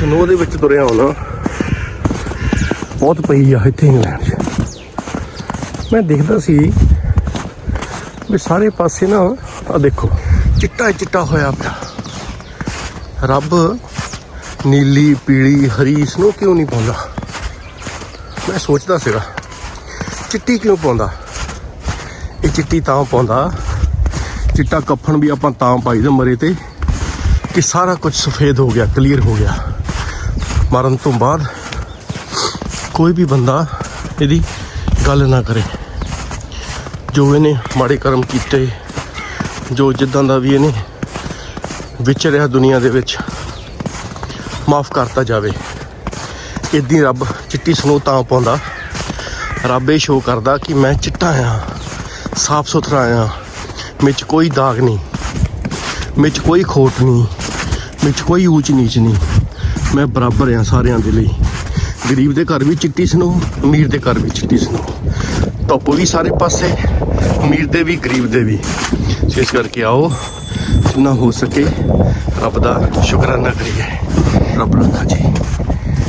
Snow ਦੇ ਵਿੱਚ ਤੁਰਿਆ ਹੋਣਾ। ਬਹੁਤ ਪਈ ਆ ਇੱਥੇ ਇੰਗਲੈਂਡ 'ਚ। ਮੈਂ ਦੇਖਦਾ ਸੀ ਵੀ ਸਾਰੇ ਪਾਸੇ ਨਾ ਆ ਦੇਖੋ, ਚਿੱਟਾ ਹੀ ਚਿੱਟਾ ਹੋਇਆ ਪਿਆ। ਰੱਬ ਨੀਲੀ, ਪੀਲੀ, ਹਰੀ ਸਨੋ ਕਿਉਂ ਨਹੀਂ ਪਾਉਂਦਾ? ਮੈਂ ਸੋਚਦਾ ਸੀਗਾ, ਚਿੱਟੀ ਕਿਉਂ ਪਾਉਂਦਾ? ਇਹ ਚਿੱਟੀ ਤਾਂ ਪਾਉਂਦਾ, ਚਿੱਟਾ ਕਫਨ ਵੀ ਆਪਾਂ ਤਾਂ ਪਾਈਦਾ ਮਰੇ ਤੇ, ਕਿ ਸਾਰਾ ਕੁਝ ਸਫੇਦ ਹੋ ਗਿਆ ਕਲੀਅਰ ਹੋ ਗਿਆ। ਮਰਨ ਤੋਂ ਬਾਅਦ ਕੋਈ ਵੀ ਬੰਦਾ ਇਹਦੀ ਗੱਲ ਨਾ ਕਰੇ। ਜੋ ਇਹਨੇ ਮਾੜੇ ਕਰਮ ਕੀਤੇ, ਜੋ ਜਿੱਦਾਂ ਦਾ ਵੀ ਇਹਨੇ ਵਿਚਰਿਆ ਦੁਨੀਆ ਦੇ ਵਿੱਚ, ਮਾਫ ਕਰਤਾ ਜਾਵੇ। ਇਦਾਂ ਰੱਬ ਚਿੱਟੀ ਸਨੋ ਤਾਂ ਪਾਉਂਦਾ। ਰੱਬ ਇਹ ਸ਼ੋਅ ਕਰਦਾ ਕਿ ਮੈਂ ਚਿੱਟਾ ਆ, ਸਾਫ਼ ਸੁਥਰਾ ਆ, ਵਿੱਚ ਕੋਈ ਦਾਗ ਨਹੀਂ, ਵਿੱਚ ਕੋਈ ਖੋਟ ਨਹੀਂ। ਵਿੱਚ ਕੋਈ ਊਚ ਨੀਚ ਨਹੀਂ। ਮੈਂ ਬਰਾਬਰ ਆ ਸਾਰਿਆਂ ਦੇ ਲਈ। ਗਰੀਬ ਦੇ ਘਰ ਵੀ ਚਿੱਟੀ ਸਨੋ ਅਮੀਰ ਦੇ ਘਰ ਵੀ ਚਿੱਟੀ ਸਨੋ ਧੁੱਪ ਵੀ ਸਾਰੇ ਪਾਸੇ, ਅਮੀਰ ਦੇ ਵੀ, ਗਰੀਬ ਦੇ ਵੀ। ਇਸ ਕਰਕੇ ਆਓ, ਜਿੰਨਾ ਹੋ ਸਕੇ ਰੱਬ ਦਾ ਸ਼ੁਕਰਾਨਾ ਕਰੀਏ। ਰੱਬ ਰੱਖਾ ਜੀ।